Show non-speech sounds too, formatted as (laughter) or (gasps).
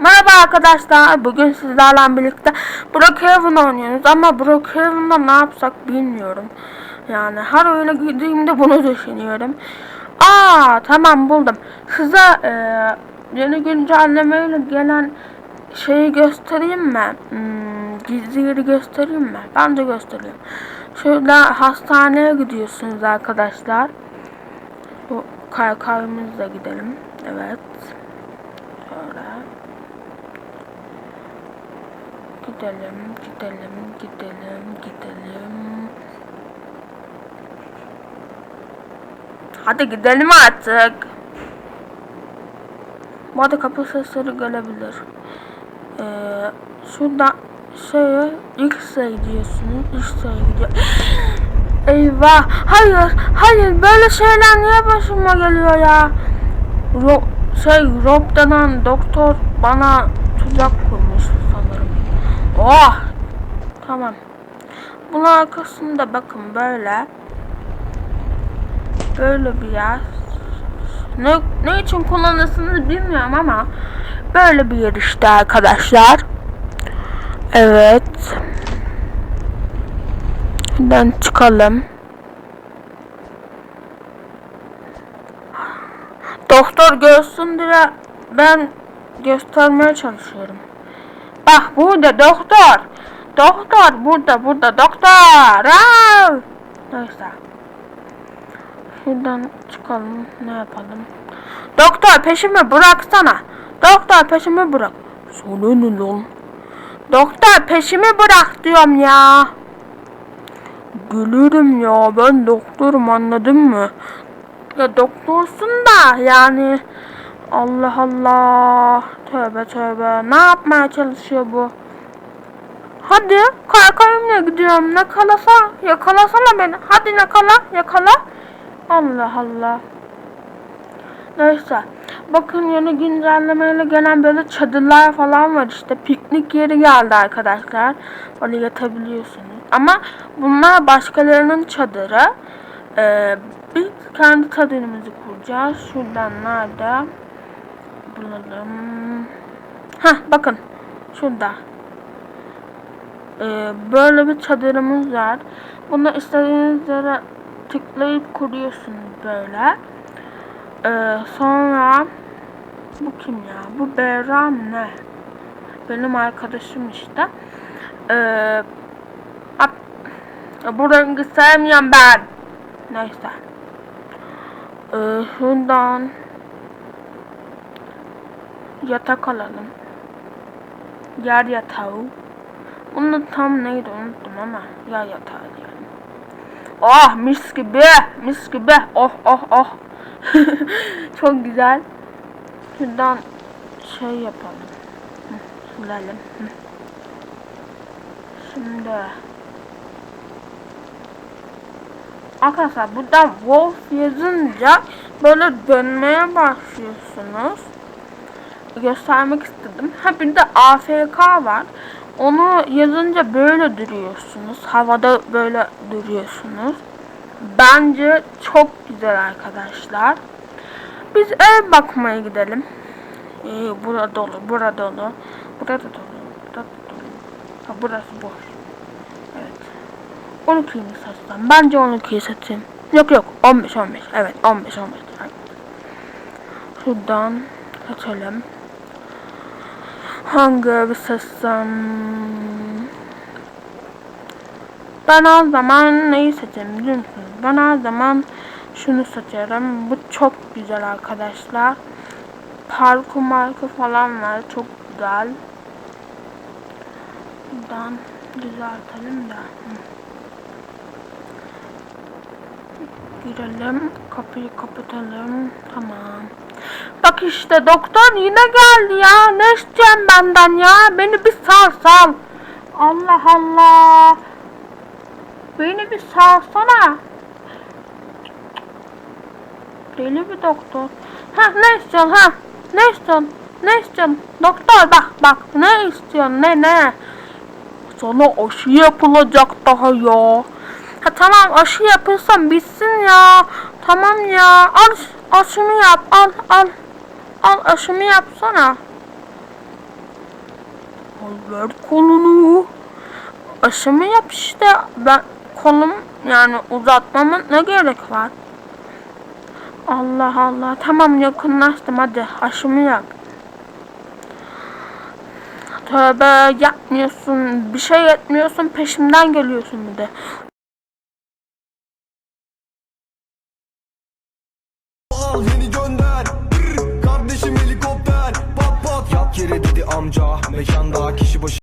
Merhaba arkadaşlar. Bugün sizlerle birlikte Brookhaven oynuyoruz ama Brookhaven'da ne yapsak bilmiyorum. Yani her oyuna girdiğimde bunu düşünüyorum. Aa tamam buldum. Size e, yeni güncellemeyle gelen şeyi göstereyim mi? Hmm, gizli yeri göstereyim mi? Bence göstereyim. Şöyle hastaneye gidiyorsunuz arkadaşlar. Bu kaykayımızla gidelim. Evet. Şöyle. Gidelim, gidelim, gidelim, gidelim. Hadi gidelim artık. Bu arada kapı sesleri gelebilir. Ee, şurada şeye X'e gidiyorsunuz. X'e gidiyor. (gasps) Eyvah. Hayır. Hayır. Böyle şeyler niye başıma geliyor ya? Ro şey Rob denen doktor bana tuzak kurmuş. Oh. Tamam. Bunun arkasında bakın böyle. Böyle bir yer. Ne, ne için kullanırsınız bilmiyorum ama böyle bir yer işte arkadaşlar. Evet. Buradan çıkalım. Doktor görsün diye ben göstermeye çalışıyorum. Bak burada doktor. Doktor burada burada doktor. Aa! Neyse. Şuradan çıkalım. Ne yapalım? Doktor peşimi bıraksana. Doktor peşimi bırak. Sana ne lan? Doktor peşimi bırak diyorum ya. Gülürüm ya ben doktorum anladın mı? Ya doktorsun da yani Allah Allah. Tövbe tövbe. Ne yapmaya çalışıyor bu? Hadi kaykayımla gidiyorum. Yakalasa yakalasana beni. Hadi yakala yakala. Allah Allah. Neyse. Bakın yeni güncellemeyle gelen böyle çadırlar falan var. İşte piknik yeri geldi arkadaşlar. Oraya yatabiliyorsunuz. Ama bunlar başkalarının çadırı. Ee, biz kendi çadırımızı kuracağız. Şuradan nerede? Bulalım. Heh bakın. Şurada. Ee, böyle bir çadırımız var. Bunu istediğiniz yere tıklayıp kuruyorsunuz böyle. Ee, sonra bu kim ya? Bu Berra mı ne? Benim arkadaşım işte. Ee, bu rengi sevmiyorum ben. Neyse. Ee, şundan yatak alalım. Yer yatağı. Bunun tam neydi unuttum ama yer yatağı diyelim. Oh mis gibi mis gibi oh oh oh. (laughs) Çok güzel. Şuradan şey yapalım. Hı. Şimdi Arkadaşlar buradan Wolf yazınca böyle dönmeye başlıyorsunuz. Göstermek istedim. Ha bir de AFK var. Onu yazınca böyle duruyorsunuz. Havada böyle duruyorsunuz. Bence çok güzel arkadaşlar. Biz ev bakmaya gidelim. Ee, burada dolu, burada dolu. Burada dolu, burada dolu. Ha, burası boş. Evet. 12'yi mi? Bence 12'yi satayım. Yok yok 15 15. Evet 15 15. Şuradan seçelim. Hangi evi seçsem? Ben her zaman neyi seçerim biliyor musunuz? Ben her zaman şunu seçerim. Bu çok güzel arkadaşlar. Parkur marka falan var. Çok güzel. Buradan düzeltelim de. Girelim. Kapıyı kapatalım. Tamam. Bak işte doktor yine geldi ya. Ne istiyorsun benden ya? Beni bir sal sal. Allah Allah. Beni bir salsana. Deli bir doktor. Ha ne istiyorsun ha? Ne istiyorsun? Ne istiyorsun? Doktor bak bak ne istiyorsun ne ne? Sana aşı yapılacak daha ya. Ha tamam aşı yapılsam bitsin ya. Tamam ya. Al aşımı yap. Al al. Al aşımı yapsana. Al ver kolunu. Aşımı yap işte. Ben kolum yani uzatmamın ne gerek var? Allah Allah. Tamam yakınlaştım hadi. Aşımı yap. Tövbe yapmıyorsun. Bir şey etmiyorsun. Peşimden geliyorsun bir de. Dedi amca. Mekanda kişi başı